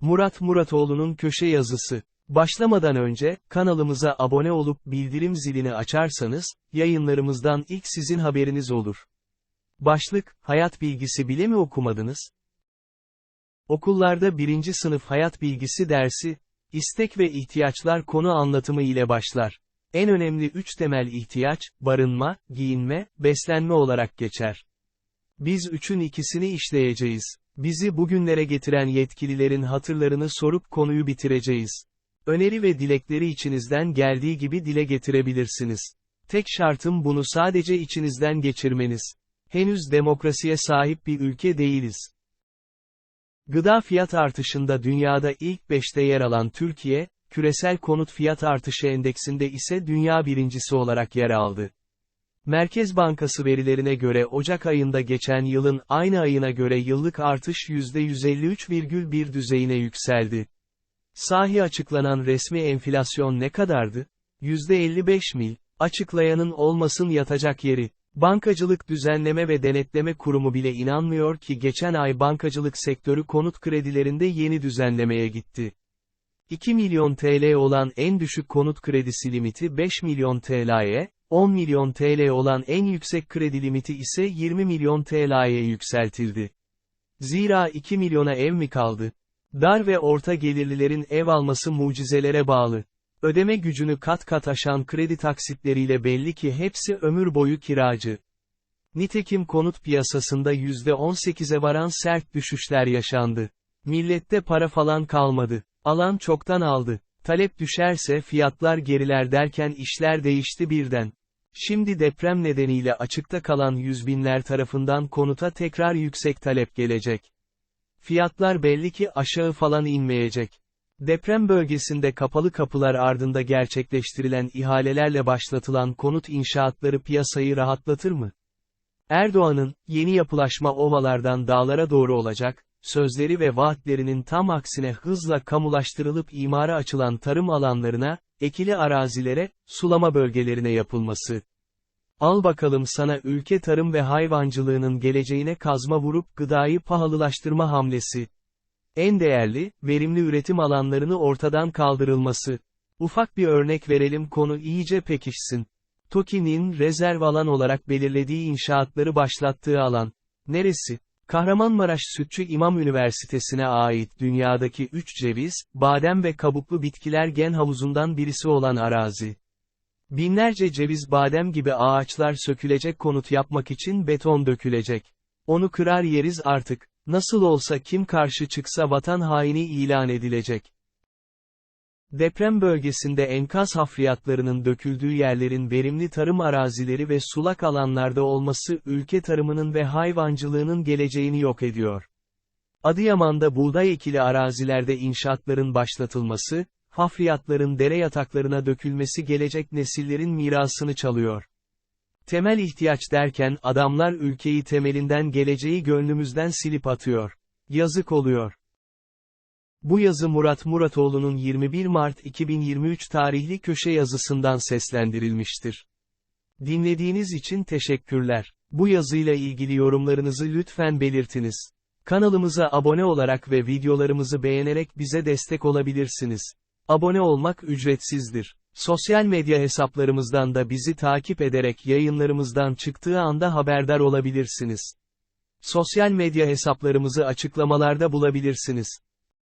Murat Muratoğlu'nun köşe yazısı. Başlamadan önce, kanalımıza abone olup bildirim zilini açarsanız, yayınlarımızdan ilk sizin haberiniz olur. Başlık, hayat bilgisi bile mi okumadınız? Okullarda birinci sınıf hayat bilgisi dersi, istek ve ihtiyaçlar konu anlatımı ile başlar. En önemli üç temel ihtiyaç, barınma, giyinme, beslenme olarak geçer. Biz üçün ikisini işleyeceğiz. Bizi bugünlere getiren yetkililerin hatırlarını sorup konuyu bitireceğiz. Öneri ve dilekleri içinizden geldiği gibi dile getirebilirsiniz. Tek şartım bunu sadece içinizden geçirmeniz. Henüz demokrasiye sahip bir ülke değiliz. Gıda fiyat artışında dünyada ilk 5'te yer alan Türkiye, küresel konut fiyat artışı endeksinde ise dünya birincisi olarak yer aldı. Merkez Bankası verilerine göre Ocak ayında geçen yılın aynı ayına göre yıllık artış %153,1 düzeyine yükseldi. Sahi açıklanan resmi enflasyon ne kadardı? %55 mil. Açıklayanın olmasın yatacak yeri. Bankacılık Düzenleme ve Denetleme Kurumu bile inanmıyor ki geçen ay bankacılık sektörü konut kredilerinde yeni düzenlemeye gitti. 2 milyon TL olan en düşük konut kredisi limiti 5 milyon TL'ye, 10 milyon TL olan en yüksek kredi limiti ise 20 milyon TL'ye yükseltildi. Zira 2 milyona ev mi kaldı? Dar ve orta gelirlilerin ev alması mucizelere bağlı. Ödeme gücünü kat kat aşan kredi taksitleriyle belli ki hepsi ömür boyu kiracı. Nitekim konut piyasasında %18'e varan sert düşüşler yaşandı. Millette para falan kalmadı. Alan çoktan aldı. Talep düşerse fiyatlar geriler derken işler değişti birden. Şimdi deprem nedeniyle açıkta kalan yüz binler tarafından konuta tekrar yüksek talep gelecek. Fiyatlar belli ki aşağı falan inmeyecek. Deprem bölgesinde kapalı kapılar ardında gerçekleştirilen ihalelerle başlatılan konut inşaatları piyasayı rahatlatır mı? Erdoğan'ın, yeni yapılaşma ovalardan dağlara doğru olacak, sözleri ve vaatlerinin tam aksine hızla kamulaştırılıp imara açılan tarım alanlarına, ekili arazilere, sulama bölgelerine yapılması. Al bakalım sana ülke tarım ve hayvancılığının geleceğine kazma vurup gıdayı pahalılaştırma hamlesi. En değerli, verimli üretim alanlarını ortadan kaldırılması. Ufak bir örnek verelim konu iyice pekişsin. TOKİ'nin rezerv alan olarak belirlediği inşaatları başlattığı alan. Neresi? Kahramanmaraş Sütçü İmam Üniversitesi'ne ait dünyadaki 3 ceviz, badem ve kabuklu bitkiler gen havuzundan birisi olan arazi. Binlerce ceviz badem gibi ağaçlar sökülecek konut yapmak için beton dökülecek. Onu kırar yeriz artık. Nasıl olsa kim karşı çıksa vatan haini ilan edilecek. Deprem bölgesinde enkaz hafriyatlarının döküldüğü yerlerin verimli tarım arazileri ve sulak alanlarda olması ülke tarımının ve hayvancılığının geleceğini yok ediyor. Adıyaman'da buğday ekili arazilerde inşaatların başlatılması, hafriyatların dere yataklarına dökülmesi gelecek nesillerin mirasını çalıyor. Temel ihtiyaç derken adamlar ülkeyi temelinden geleceği gönlümüzden silip atıyor. Yazık oluyor. Bu yazı Murat Muratoğlu'nun 21 Mart 2023 tarihli köşe yazısından seslendirilmiştir. Dinlediğiniz için teşekkürler. Bu yazıyla ilgili yorumlarınızı lütfen belirtiniz. Kanalımıza abone olarak ve videolarımızı beğenerek bize destek olabilirsiniz. Abone olmak ücretsizdir. Sosyal medya hesaplarımızdan da bizi takip ederek yayınlarımızdan çıktığı anda haberdar olabilirsiniz. Sosyal medya hesaplarımızı açıklamalarda bulabilirsiniz.